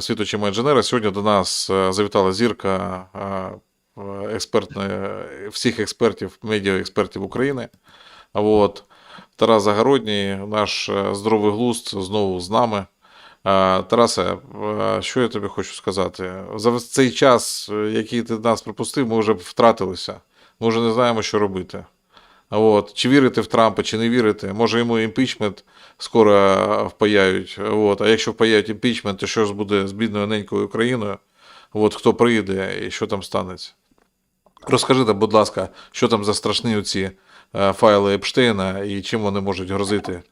е, інженера. Сьогодні до нас е, завітала зірка е, е, всіх експертів, медіаекспертів України. От. Тарас Загородній, наш здоровий глузд, знову з нами. Тарасе, що я тобі хочу сказати? За цей час, який ти нас пропустив, ми вже втратилися. Ми вже не знаємо, що робити. От. Чи вірити в Трампа, чи не вірити? Може йому імпічмент скоро впаяють. От. А якщо впаяють імпічмент, то що ж буде з бідною ненькою Україною? От, хто прийде і що там станеться? Розкажи нам, будь ласка, що там за страшні оці е, файли Епштейна і чим вони можуть грозити?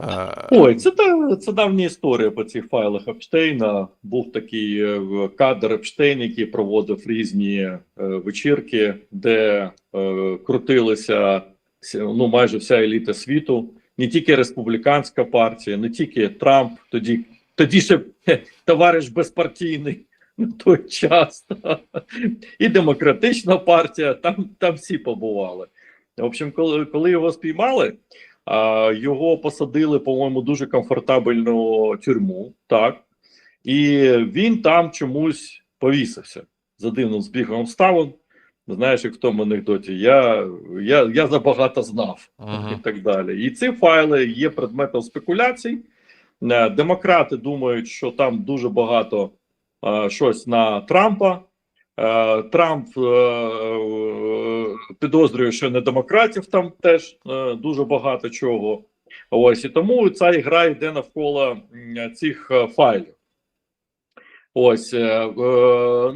Е, Ой, це, це давня історія по цих файлах Епштейна. Був такий е, кадр Епштейн, який проводив різні вечірки, де крутилися ну, майже вся еліта світу, не тільки республіканська партія, не тільки Трамп, тоді, тоді ще товариш безпартійний на той час, і демократична партія, там, там всі побували. В общем, коли, коли його спіймали. А, Його посадили, по-моєму, дуже комфортабельну тюрму, так і він там чомусь повісився за дивним збігом обставин. Знаєш, як в тому анекдоті, я, я, я забагато знав Ага. і так далі. І ці файли є предметом спекуляцій. Е, Демократи думають, що там дуже багато е, щось на Трампа. Е, Трамп е, е, підозрює, що не демократів там теж е, дуже багато чого. Ось і тому ця гра йде навколо цих е, файлів. Ось, е, е,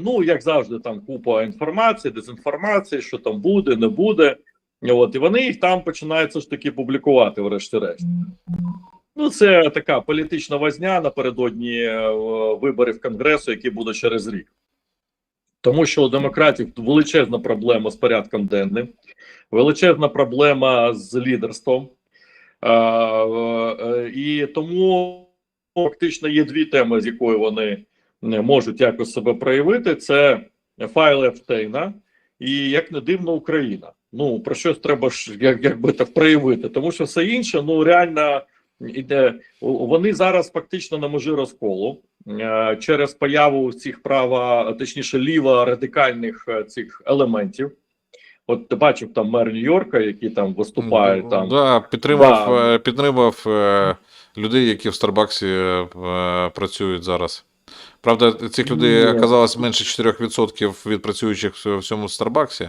ну як завжди, там купа інформації, дезінформації, що там буде, не буде. От, і вони їх там починають все ж таки публікувати, врешті-решт. Ну, це така політична возня напередодні е, виборів Конгресу, які будуть через рік. Тому що у демократів величезна проблема з порядком денним, величезна проблема з лідерством. Е, е, і тому фактично є дві теми, з якою вони можуть якось себе проявити: це файли Епштейна і, як не дивно, Україна. Ну про щось треба ж як, якби так проявити, тому що все інше, ну реально іде. Вони зараз фактично на межі розколу е, через появу цих права, точніше, ліва радикальних е, цих елементів. От ти бачив там мер Нью-Йорка, який там виступає Ну, там. Да, підтримав, Да. е, підтримав е, людей, які в Старбаксі е, працюють зараз. Правда, цих людей оказалось менше 4% від працюючих в цьому Старбаксі.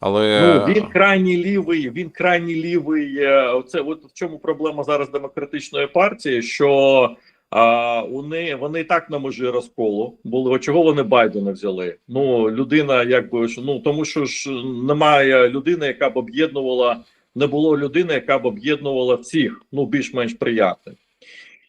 Але Ну він крайній лівий. Він крайній лівий. е, Оце от в чому проблема зараз демократичної партії, що а, вони, вони і так на межі розколу були. Чого вони Байдена взяли? Ну людина, якби що ну тому, що ж немає людини, яка б об'єднувала, не було людини, яка б об'єднувала всіх, ну більш-менш приятних.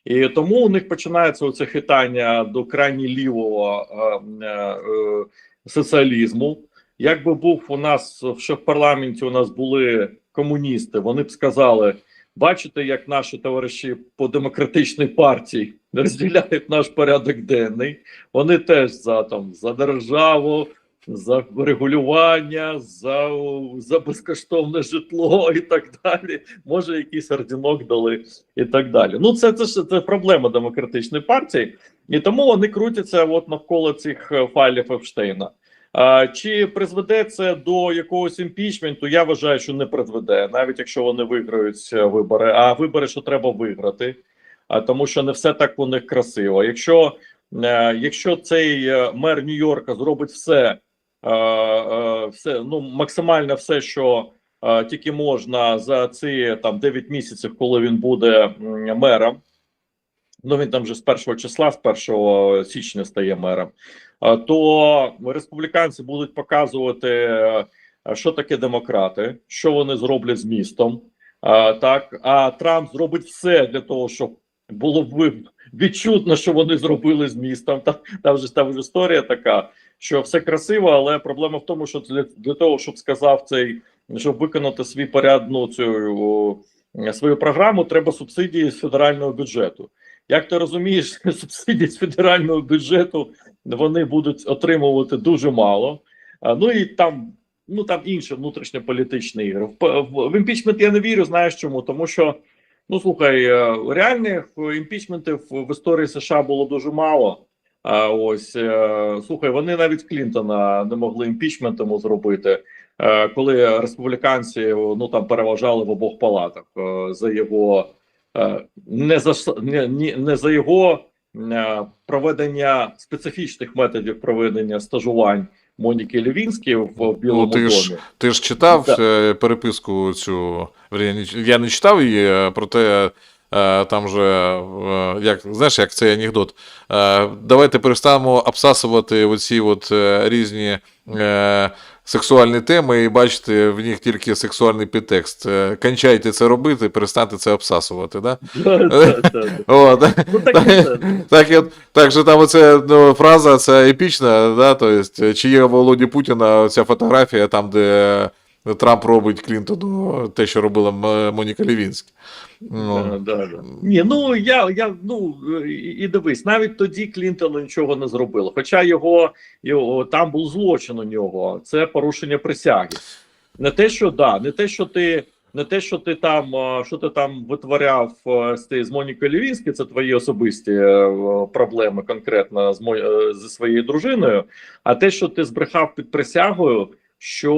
І тому у них починається оце хитання до крайні лівого е, е, е, соціалізму. Якби був у нас що в парламенті у нас були комуністи, вони б сказали: бачите, як наші товариші по демократичній партії розділяють наш порядок денний. Вони теж за там за державу, за регулювання, за, за безкоштовне житло і так далі. Може, якийсь ордінок дали і так далі. Ну, це, це ж це проблема демократичної партії, і тому вони крутяться от навколо цих е, файлів Епштейна. А, Чи призведе це до якогось імпічменту? Я вважаю, що не призведе, навіть якщо вони виграють е, вибори. А вибори, що треба виграти, а тому що не все так у них красиво. Якщо, е, якщо цей мер Нью-Йорка зробить все, все ну максимально все, що е, тільки можна за ці там 9 місяців, коли він буде мером. Ну він там вже з першого числа, з 1 січня стає мером. То республіканці будуть показувати, е, що таке демократи, що вони зроблять з містом. Так, а Трамп зробить все для того, щоб було відчутно, що вони зробили з містом. Там, там вже там історія така, що все красиво, але проблема в тому, що для, для того, щоб сказав цей, щоб виконати свій порядну цю свою програму, треба субсидії з федерального бюджету. Як ти розумієш, субсидії з федерального бюджету вони будуть отримувати дуже мало. А, Ну і там, ну там інші внутрішньополітичні ігри. В імпічмент я не вірю. Знаєш чому? Тому що ну слухай, е, реальних імпічментів в історії США було дуже мало. Ось е, слухай, вони навіть Клінтона не могли імпічмент йому зробити, е, коли республіканці ну там переважали в обох палатах е, за його не за не, не за його проведення специфічних методів проведення стажувань Моніки Левінської в Білому Ну, ти ж- Ти ж читав е, переписку цю. Я не, читав її, проте там же, е, як, знаєш, як цей анекдот. Е, Давайте перестанемо обсасувати оці от е, різні е, сексуальні теми і бачити в них тільки сексуальний підтекст. Е, Кончайте це робити, перестаньте це обсасувати. Да? Ну так. Так, що там оця ну, фраза це епічна, да, то чи є Володі Путіна ця фотографія, там, де Трамп робить Клінтону те, що робила Моніка Лівінська. Ну, Да, да, да. Ні, ну я, я ну і, дивись, навіть тоді Клінтону нічого не зробило. Хоча його, його там був злочин у нього, це порушення присяги. Не те, що да, не те, що ти. Не те, що ти там, що ти там витворяв з, з Монікою Лівінською, це твої особисті е, проблеми конкретно з е, зі своєю дружиною, а те, що ти збрехав під присягою, що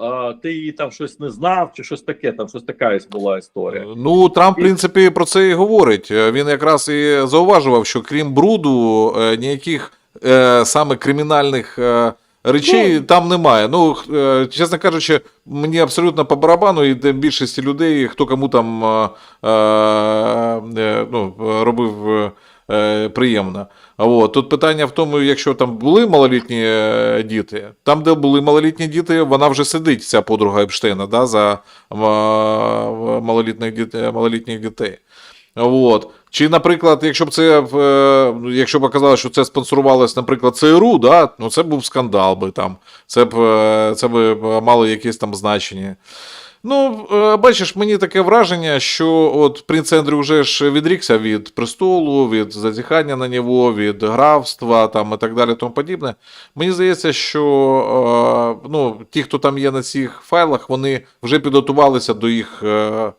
а, ти її там щось не знав, чи щось таке, там щось така була історія. Ну, Трамп, в принципі, про це і говорить. Е, Він якраз і зауважував, що крім бруду, е, ніяких е, саме кримінальних е, речей Ну, там немає. Ну, е, чесно кажучи, мені абсолютно по барабану, і де більшості людей, хто кому там е, е, ну, робив е, приємно. От. Тут питання в тому, якщо там були малолітні е, діти, там, де були малолітні діти, вона вже сидить, ця подруга Епштейна, да, за малолітних дітей, малолітніх дітей. От. Чи, наприклад, якщо б це е, якщо б оказалось, що це спонсорувалось, наприклад, ЦРУ, да, ну це був скандал би там. Це б е, це б мало якесь там значення. Ну, е, бачиш, мені таке враження, що от принц Ендрю вже ж відрікся від престолу, від зазіхання на нього, від графства там, і так далі, тому подібне. Мені здається, що е, ну, ті, хто там є на цих файлах, вони вже підготувалися до їх е,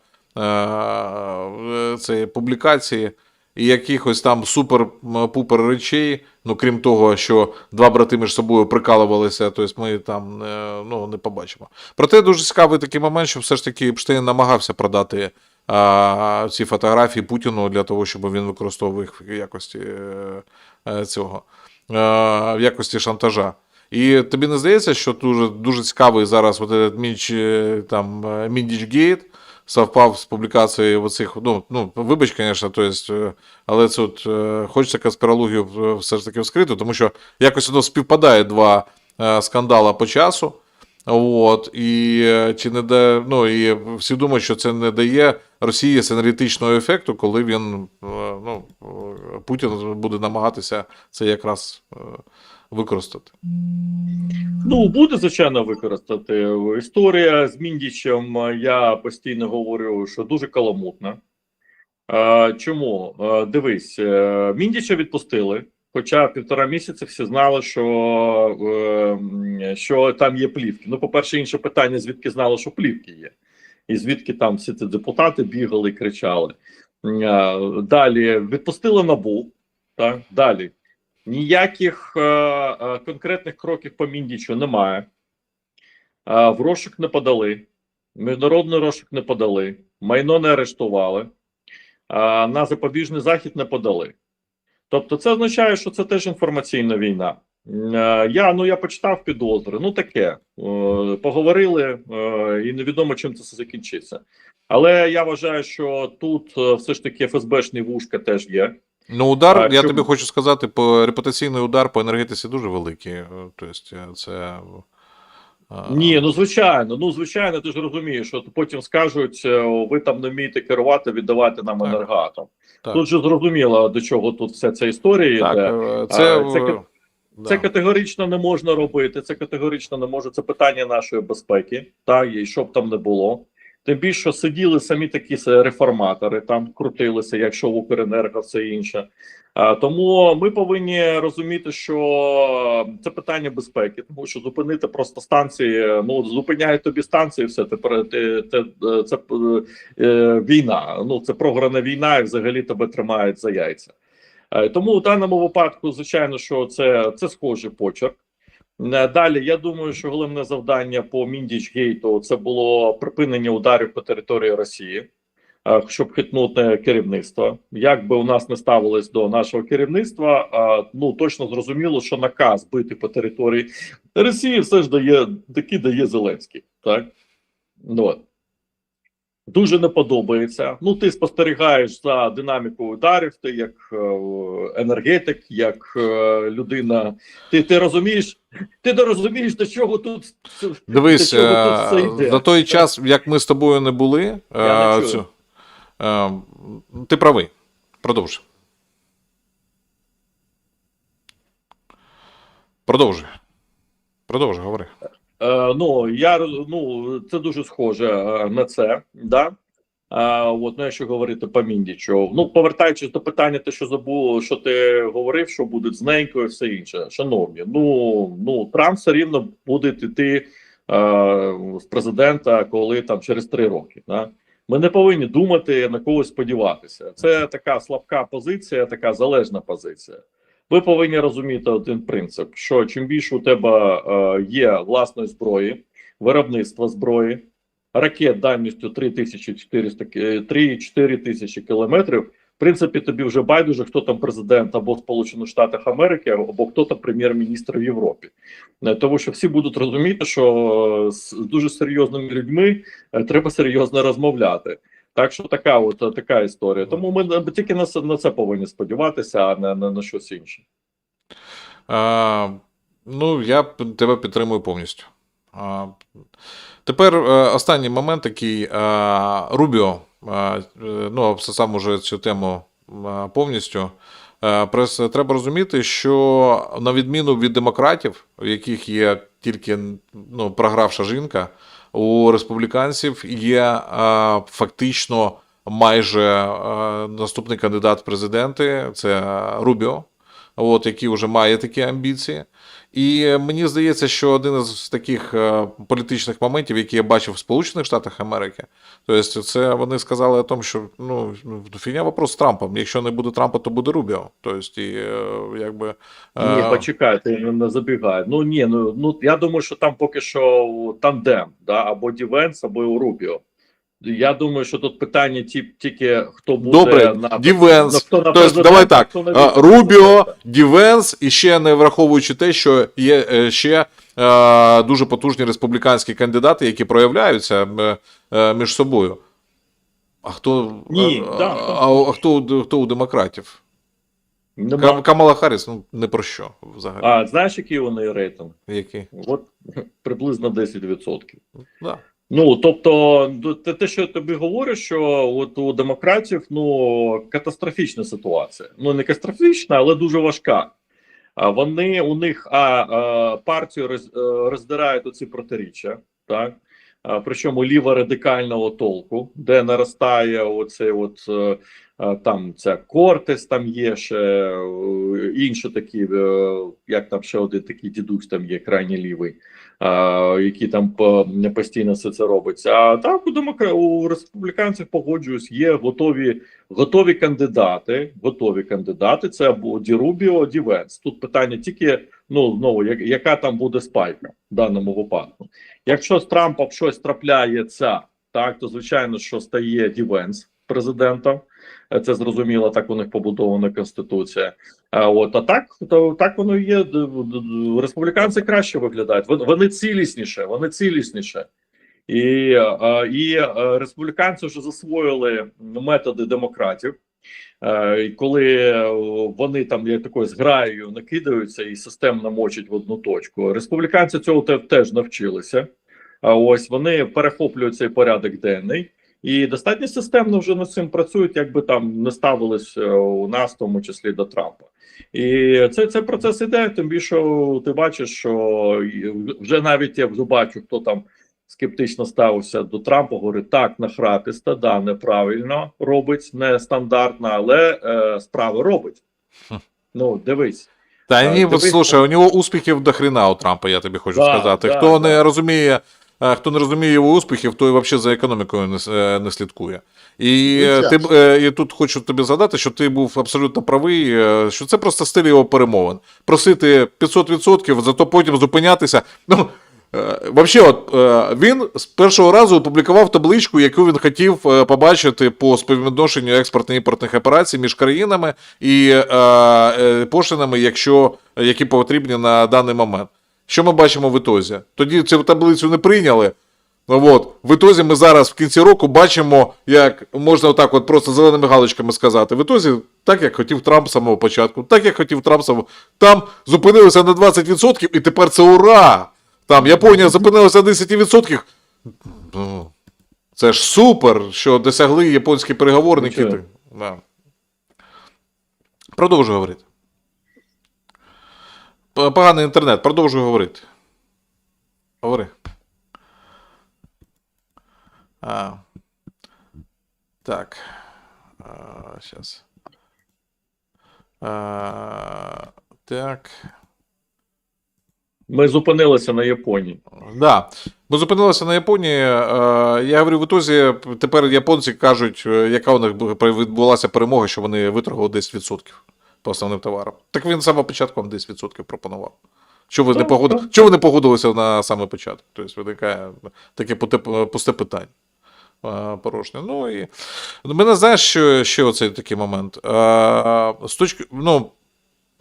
цієї публікації і якихось там супер-пупер речей. Ну, крім того, що два брати між собою прикалувалися, тобто ми там е, ну, не побачимо. Проте дуже цікавий такий момент, що все ж таки Епштейн намагався продати а, ці фотографії Путіну для того, щоб він використовував їх в якості е, е, цього, е, в якості шантажа. І тобі не здається, що дуже, дуже цікавий зараз от этот Мінч, е, там, е, Міндічгейт совпав з публікацією оцих, ну, ну вибач, звісно, то есть, е, але це от, е, хочеться конспірологію е, все ж таки вскрити, тому що якось воно співпадає два скандала по часу. От, і чи не да, ну, і всі думають, що це не дає Росії синергетичного ефекту, коли він ну, Путін буде намагатися це якраз використати. Ну, буде, звичайно, використати. Історія з Міндічем, е, я постійно говорю, що дуже каламутна. Е, Чому? Е, Дивись, Міндіча відпустили, хоча півтора місяці всі знали, що, що там є плівки. Ну, по-перше, інше питання, звідки знали, що плівки є. І звідки там всі ці депутати бігали і кричали. Далі відпустили набу. Так? Далі. Ніяких е, е, конкретних кроків по Міндічу немає. Е, в розшук не подали, міжнародний розшук не подали, майно не арештували, на запобіжний захід не подали. Тобто, це означає, що це теж інформаційна війна. Я ну я почитав підозри. Ну таке. Поговорили, і невідомо чим це все закінчиться. Але я вважаю, що тут все ж таки ФСБшний вушка теж є. Ну, удар, А я чому? тобі хочу сказати, по репутаційний удар по енергетиці дуже великий. Тобто, це. е, Ні, ну звичайно, ну звичайно, ти ж розумієш, що потім скажуть, ви там не вмієте керувати, віддавати нам Так. енергатом. Так. Тут же зрозуміло, до чого тут вся ця історія Так, йде. це, це да. Це категорично не можна робити. Це категорично не може. Це питання нашої безпеки, та і щоб там не було. Тим більше сиділи самі такі реформатори, там крутилися, якщо в Укренерго, все інше. Тому ми повинні розуміти, що це питання безпеки, тому що зупинити просто станції. Ну зупиняють тобі станції, все тепер ти, ти, це е, війна. Ну це програна війна, і взагалі тебе тримають за яйця. Е, Тому в даному випадку, звичайно, що це, це схожий почерк. Е, Далі, я думаю, що головне завдання по Міндіч Гейту це було припинення ударів по території Росії, е, щоб хитнути керівництво. Як би у нас не ставилось до нашого керівництва, е, ну точно зрозуміло, що наказ бити по території Росії все ж дає таки дає Зеленський. Так ну, от. Дуже не подобається. Ну, ти спостерігаєш за динамікою ударів, ти як е, енергетик, як е, людина. Ти, ти розумієш, ти не розумієш, до чого тут Дивись, до чого тут все е, йде. за той час, як ми з тобою не були, Я не цю- ти правий. Продовжуй. Продовжуй. Продовжуй, говори. Е, ну я ну це дуже схоже е, на це, да. А, от, ну, якщо говорити по Міндічу. Ну, повертаючись до питання, те, що забув, що ти говорив, що будуть з ненькою все інше. Шановні, ну, ну Трамп все рівно буде йти е, з президента, коли там через три роки. Да? Ми не повинні думати на когось сподіватися. Це така слабка позиція, така залежна позиція. Ви повинні розуміти один принцип: що чим більше у тебе е, є власної зброї, виробництва зброї, ракет дальністю 3400 ки- 3-4 тисячі кілометрів. В принципі, тобі вже байдуже, хто там президент або Сполучених Штатів Америки, або хто там прем'єр-міністр в Європі. Е, Тому що всі будуть розуміти, що з дуже серйозними людьми е, треба серйозно розмовляти. Так що така от е, така історія. Тому ми е, тільки на на це повинні сподіватися, а не на, на щось інше. Е, ну, я тебе підтримую повністю. Е, тепер е, останній момент, який е, Рубіо, е, е, ну, обсосав уже цю тему е, повністю. Прес, треба розуміти, що на відміну від демократів, у яких є тільки ну, програвша жінка, у республіканців є е, фактично майже е, наступний кандидат в президенти це Рубіо от, який вже має такі амбіції. І е, мені здається, що один із таких е, політичних моментів, які я бачив в Сполучених Штатах Америки, тобто це вони сказали о тому, що ну, фігня вопрос з Трампом. Якщо не буде Трампа, то буде Рубіо. Тобто, і, е, якби, Ні, почекайте, не, забігай. Ну ні, ну ну я думаю, що там поки що тандем, да, або Дівенс, або Рубіо. Я думаю, що тут питання тільки хто буде Добре, на Дівенс. на- хто на Тобто, давай так. хто е. Рубіо, Дівенс, і ще не враховуючи те, що є е, ще е, дуже потужні республіканські кандидати, які проявляються е, е, між собою. А хто, Ні, а, да, а, а хто, у- хто у демократів? Нема. Камала Харріс, ну не про що взагалі. А знаєш, який у неї рейтинг? Який? От приблизно 10%. Да. Ну тобто, те, що я тобі говорю, що от у демократів ну катастрофічна ситуація. Ну не катастрофічна, але дуже важка. Вони у них а, а партію роз, е, роздирають оці протиріччя, так а, причому ліво радикального толку, де наростає оцей от е, там ця Кортес, там є ще е, інші такі, е, як там ще один такий дідусь там є крайній лівий які там постійно все це робиться. А так у демокра... у республіканців погоджуюсь, є готові, готові кандидати. Готові кандидати. Це або Ді Рубіо, Ді Венс. Тут питання тільки ну знову, як, яка там буде спайка в даному випадку. Якщо з Трампом щось трапляється, так то звичайно, що стає Ді Венс президентом. Це зрозуміло, так у них побудована конституція. А от а так, то так воно є. Республіканці краще виглядають. Вон- Вони цілісніше, вони цілісніше. І, і республіканці вже засвоїли методи демократів. Коли е, вони там як такою зграєю накидаються і системно мочать в одну точку, республіканці цього теж навчилися. А ось вони перехоплюють цей порядок денний і достатньо системно вже над цим працюють, якби там не ставились е, у нас, в тому числі до Трампа. І це, це процес іде. Тим більше ти бачиш, що вже навіть я вже бачу, хто там скептично ставився до Трампа, говорить так, нахрапіста, да, неправильно робить, нестандартно, але е, справи робить. Ну, дивись. Та А, ні, дивись, слушай, у нього успіхів до хрена у Трампа, я тобі хочу Да, сказати. да, Хто да. не розуміє хто не розуміє його успіхів, той взагалі за економікою не, е, не слідкує. І, е, ти, е, і тут хочу тобі згадати, що ти був абсолютно правий, що це просто стиль його перемовин. Просити 500%, зато потім зупинятися. Ну, Взагалі, от він з першого разу опублікував табличку, яку він хотів побачити по співвідношенню експортно-імпортних операцій між країнами і пошлинами, якщо які потрібні на даний момент. Що ми бачимо в ітозі? Тоді цю таблицю не прийняли. Ну от, в ітозі ми зараз в кінці року бачимо, як можна отак от просто зеленими галочками сказати. В ітозі, так як хотів Трамп з самого початку, так як хотів Трамп самого. Там зупинилися на 20%, і тепер це ура! Там Японія зупинилася на 10%. Ну, це ж супер, що досягли японські переговорники. Да. Продовжую говорити. Поганий інтернет, продовжую говорити. Говори. А. Так. А, сейчас. А, так. Ми зупинилися на Японії. Да. Ми зупинилися на Японії. Я говорю, в ітозі тепер японці кажуть, е, яка у них відбулася перемога, що вони виторгували 10% по основним товарам. Так він саме початком десь відсотків 10% пропонував. Що ви, не Так, погоди... Чого ви не погодилися на саме початок? Тобто виникає таке пусте питання. Порожне. Ну і мене знаєш, що ще оцей такий момент. З точки, ну,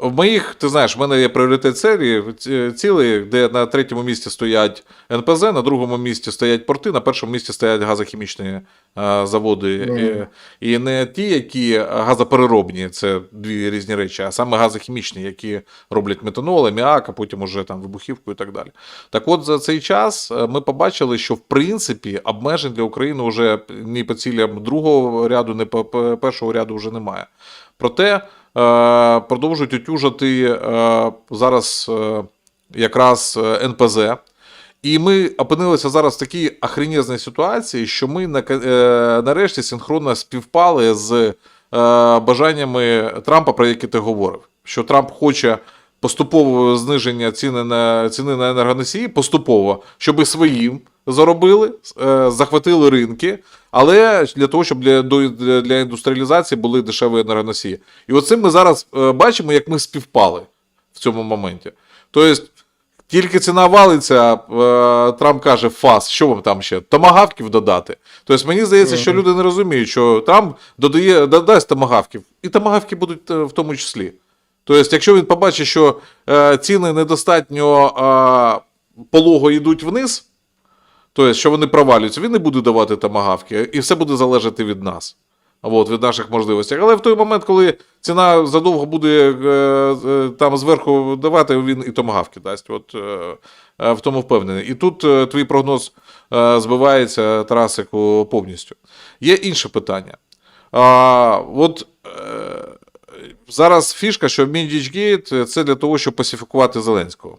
в моїх, ти знаєш, в мене є пріоритет серії ці- цілий, де на третьому місці стоять НПЗ, на другому місці стоять порти, на першому місці стоять газохімічні е, заводи. Мгм. І, і не ті, які газопереробні, це дві різні речі, а саме газохімічні, які роблять метанол, аміак, а потім уже там вибухівку і так далі. Так от за цей час е, ми побачили, що в принципі обмежень для України вже ні по цілям другого ряду, ні по першого ряду вже немає. Проте продовжують утюжити е, зараз е, якраз е, НПЗ. І ми опинилися зараз в такій охренезній ситуації, що ми е, нарешті синхронно співпали з е, бажаннями Трампа, про які ти говорив. Що Трамп хоче поступового зниження ціни на ціни на енергоносії поступово, щоб своїм заробили, е, захватили ринки, але для того, щоб для, для, для індустріалізації були дешеві енергоносії. І оцим ми зараз е, бачимо, як ми співпали в цьому моменті. Тобто, тільки ціна валиться, е, Трамп каже, фас, що вам там ще? Томагавків додати. Тобто мені здається, що люди не розуміють, що Трамп додає, додасть томагавків, і томагавки будуть в тому числі. Тобто, якщо він побачить, що е, ціни недостатньо е, полого йдуть вниз, тобто, що вони провалюються, він не буде давати томагавки, і все буде залежати від нас. От, від наших можливостей. Але в той момент, коли ціна задовго буде е, там зверху давати, він і томагавки дасть. От, в тому впевнений. І тут твій прогноз збивається, Тарасику, повністю. Є інше питання. А, от зараз фішка, що Міндічгейт це для того, щоб пасифікувати Зеленського.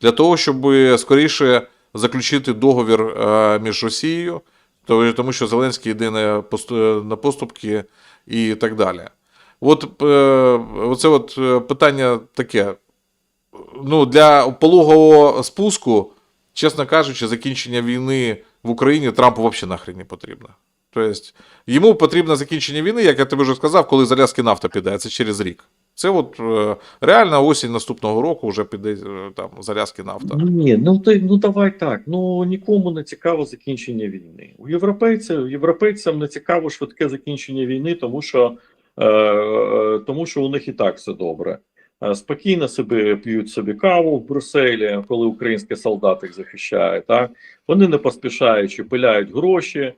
Для того, щоб скоріше заключити договір е, між Росією, тому що Зеленський йде на, поступки і так далі. От е, оце от е, питання таке. Ну, для пологового спуску, чесно кажучи, закінчення війни в Україні Трампу взагалі нахрен не потрібно. Тобто, йому потрібно закінчення війни, як я тобі вже сказав, коли з Аляски нафта піде, це через рік. Це от е, реально осінь наступного року вже піде е, там з нафта. Ні, ну ти ну давай так. Ну нікому не цікаво закінчення війни. У європейців європейцям не цікаво швидке закінчення війни, тому що, е, е, тому що у них і так все добре. Спокійно собі п'ють собі каву в Брюсселі, коли українські солдати їх захищають. Так вони не поспішаючи пиляють гроші,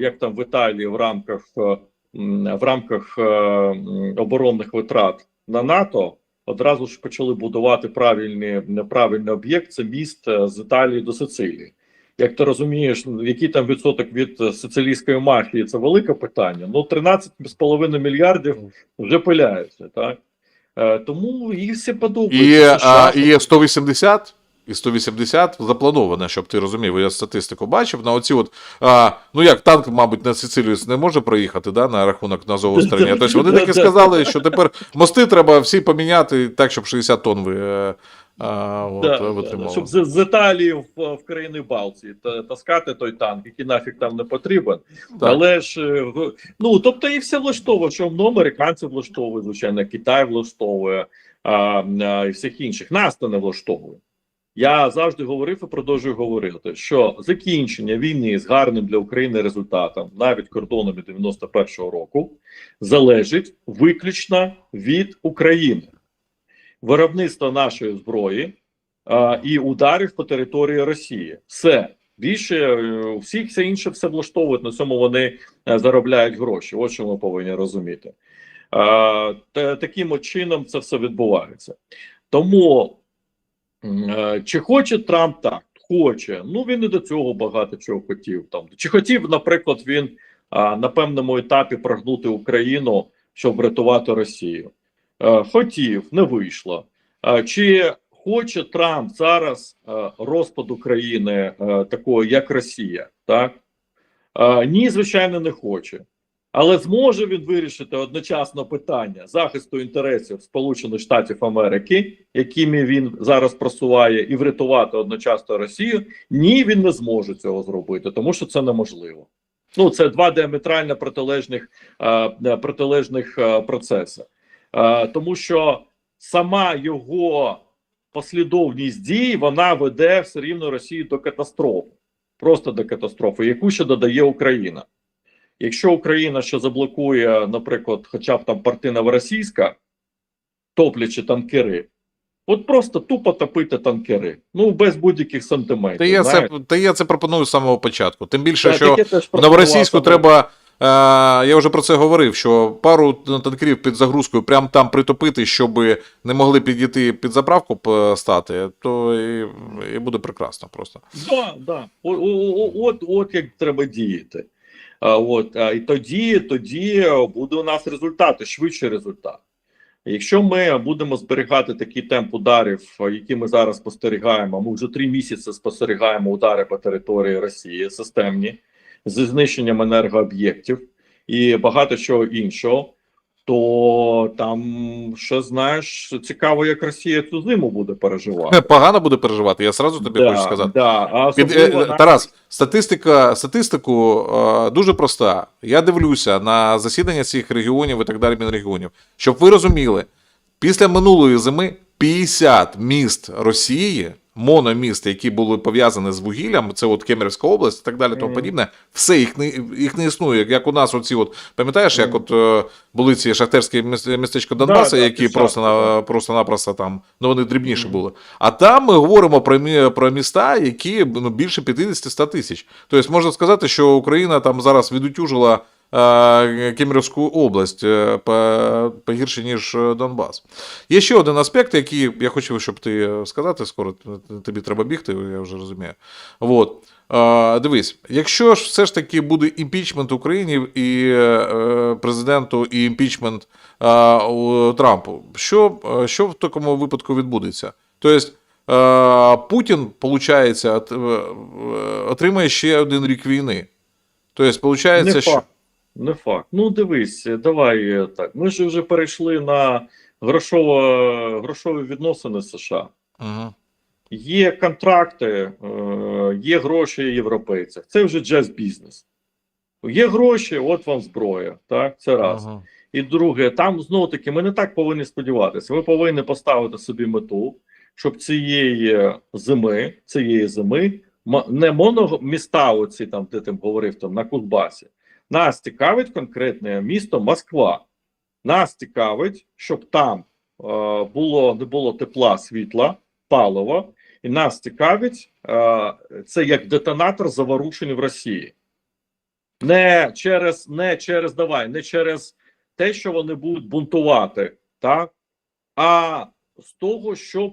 як там в Італії в рамках е, в рамках е, оборонних витрат на НАТО одразу ж почали будувати правильний, неправильний об'єкт. Це міст е, з Італії до Сицилії. Як ти розумієш, який там відсоток від е, сицилійської мафії? Це велике питання. Ну 13,5 мільярдів вже пиляються, так Е, тому їй все подобається. І, і 180, і 180 заплановано, щоб ти розумів. Я статистику бачив. На оці от, а, ну як танк, мабуть, на Сицилію не може проїхати да, на рахунок на стороні. Тобто вони таки сказали, що тепер мости треба всі поміняти так, щоб 60 тонн ви, е, а, от, Да, да, да, щоб з, з Італії в, в країни Балтії та, таскати той танк, який нафіг там не потрібен. Так. Але ж е, ну тобто і все влаштовує, що ну, американці влаштовують, звичайно, Китай влаштовує а, а, і всіх інших. Нас то не влаштовує. Я завжди говорив і продовжую говорити, що закінчення війни з гарним для України результатом, навіть кордонами 91-го року, залежить виключно від України. Виробництво нашої зброї а, і ударів по території Росії. Все більше е, всіх все інше все влаштовують. На цьому вони е, заробляють гроші. От що ми повинні розуміти. А, та, таким чином це все відбувається. Тому чи хоче Трамп так? Хоче. Ну він і до цього багато чого хотів. Там чи хотів, наприклад, він а, на певному етапі прогнути Україну, щоб врятувати Росію. Е, хотів, не вийшло. Е, Чи хоче Трамп зараз е, розпад України е, такої, як Росія? Так Е, ні, звичайно, не хоче. Але зможе він вирішити одночасно питання захисту інтересів Сполучених Штатів Америки, якими він зараз просуває, і врятувати одночасно Росію? Ні, він не зможе цього зробити, тому що це неможливо. Ну, це два діаметрально протилежних, е, е, протилежних е, процеси. Тому що сама його послідовність дій вона веде все рівно Росію до катастрофи, просто до катастрофи, яку ще додає Україна. Якщо Україна ще заблокує, наприклад, хоча б там партина російська, топлячи танкери, от просто тупо топити танкери, ну без будь-яких сантиметрів. Та я, це, та я це пропоную з самого початку. Тим більше, Та, що Новоросійську треба. Е, я вже про це говорив, що пару танкерів під загрузкою прямо там притопити, щоб не могли підійти під заправку стати, то і, і буде прекрасно просто. Да, да. О, о, о, от, от як треба діяти. От, і тоді, тоді буде у нас результати, швидший результат. Якщо ми будемо зберігати такий темп ударів, які ми зараз спостерігаємо, ми вже три місяці спостерігаємо удари по території Росії системні зі знищенням енергооб'єктів і багато чого іншого, то там ще знаєш цікаво, як Росія цю зиму буде переживати. Погано буде переживати, я сразу тобі Да, хочу сказати. Да, а Під, е, на- Тарас, статистика, статистику е, дуже проста. Я дивлюся на засідання цих регіонів і так далі, мінрегіонів. Щоб ви розуміли, після минулої зими 50 міст Росії, мономіст, які були пов'язані з вугіллям, це от Кемерівська область і так далі, тому подібне, все їх не, їх не існує. Як у нас, оці от, пам'ятаєш, як от е, були ці шахтерські міс- містечко Донбаса, да, які просто, на, просто-напросто там, ну вони дрібніші були. А там ми говоримо про, про міста, які ну, більше 50-100 тисяч. Тобто можна сказати, що Україна там зараз відутюжила Кемерівську область е, погірше, ніж е, Донбас. Є ще один аспект, який я хочу, щоб ти е, сказати, скоро тобі треба бігти, я вже розумію. От. Е, дивись, якщо ж все ж таки буде імпічмент Україні і е, президенту, і імпічмент е, Трампу, що, е, що в такому випадку відбудеться? Тобто, е, Путін, виходить, отримає ще один рік війни. Тобто, виходить, що. Не факт. Ну дивись, давай е, так. Ми ж вже перейшли на грошово, грошові відносини США. Угу. Є контракти, е, є гроші європейців. Це вже джаз бізнес. Є гроші, от вам зброя. Так, це раз. Ага. І друге, там знову таки ми не так повинні сподіватися. Ви повинні поставити собі мету, щоб цієї зими, цієї зими, не мономіста, оці там, де ти говорив там на Кузбасі. Нас цікавить конкретне місто Москва. Нас цікавить, щоб там е, було не було тепла, світла, палива, і нас цікавить е, це як детонатор заворушень в Росії. Не через, не через давай, не через те, що вони будуть бунтувати, так? а з того, що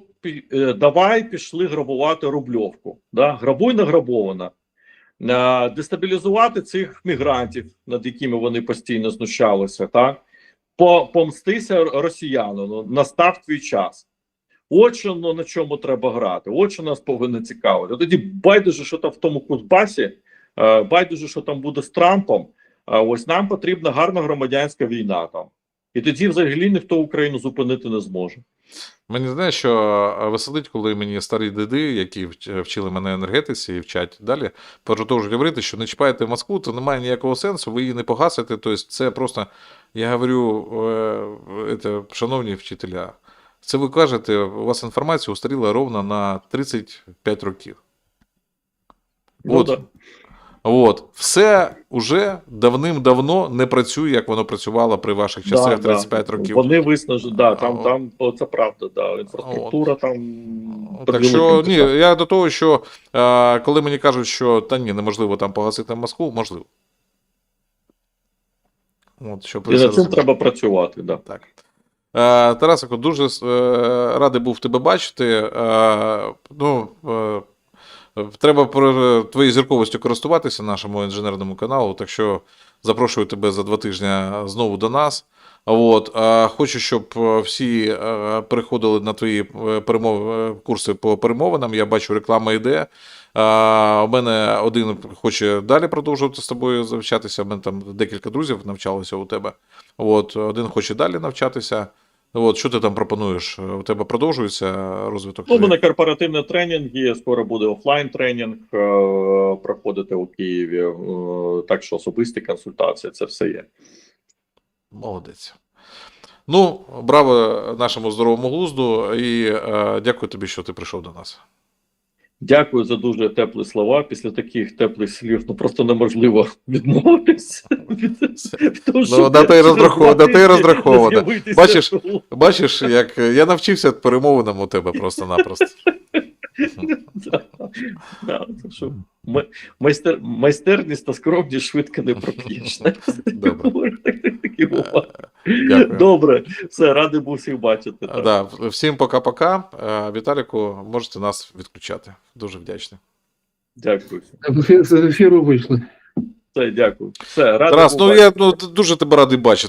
е, давай пішли грабувати рубльовку. Да? Грабуй награбована. Е, Дестабілізувати цих мігрантів, над якими вони постійно знущалися, так? По, помстися росіянину, ну, настав твій час. От ну, на чому треба грати, от нас повинно цікавити. Тоді байдуже, що там в тому Кузбасі, е, байдуже, що там буде з Трампом. Ось нам потрібна гарна громадянська війна там. І тоді взагалі ніхто Україну зупинити не зможе. Мені знаєш, що е, веселить, коли мені старі диди, які вчили мене енергетиці і вчать далі, продовжують говорити, що не чіпаєте Москву, то немає ніякого сенсу, ви її не погасите. Тобто це просто, я говорю, е, це, шановні вчителя, це ви кажете, у вас інформація устаріла ровно на 35 років. Ну, От. да. От, все уже давним-давно не працює, як воно працювало при ваших часах Да, да. 35 років. Вони виснажені, да, там, там це правда, да, інфраструктура там. Так що ні, я до того, що е, коли мені кажуть, що та ні, неможливо там погасити Москву, можливо. От, щоб І над цим треба працювати, да. Так. Е, Тарасику, дуже е, радий був тебе бачити. Ну, треба про твоєю зірковістю користуватися нашому інженерному каналу, так що запрошую тебе за два тижні знову до нас. От, е, хочу, щоб е, всі е, переходили на твої е, перемов... е, курси по перемовинам. Я бачу, реклама йде. Е, у мене один хоче далі продовжувати з тобою навчатися. У мене там декілька друзів навчалися у тебе. От, один хоче далі навчатися. От, що ти там пропонуєш? У тебе продовжується розвиток? Ну, у мене корпоративні тренінги, скоро буде офлайн тренінг е, проходити у Києві. Е, так що особисті консультації, це все є. Молодець. Ну, браво нашому здоровому глузду і е, дякую тобі, що ти прийшов до нас. Дякую за дуже теплі слова. Після таких теплих слів ну просто неможливо відмовитися. Ну, на те й через розраховано, Бачиш. Бачиш, як я навчився перемовинам у тебе просто-напросто. Майстерність та скромність швидко не проп'єш. Добре. Дякую. Добре, все, радий був всіх бачити. так. Да, всім пока-пока. Е, Віталіку, можете нас відключати. Дуже вдячний. Дякую. З ефіру вийшли. Все, дякую. Все, радий Тарас, був ну бачити. я ну, дуже тебе радий бачити.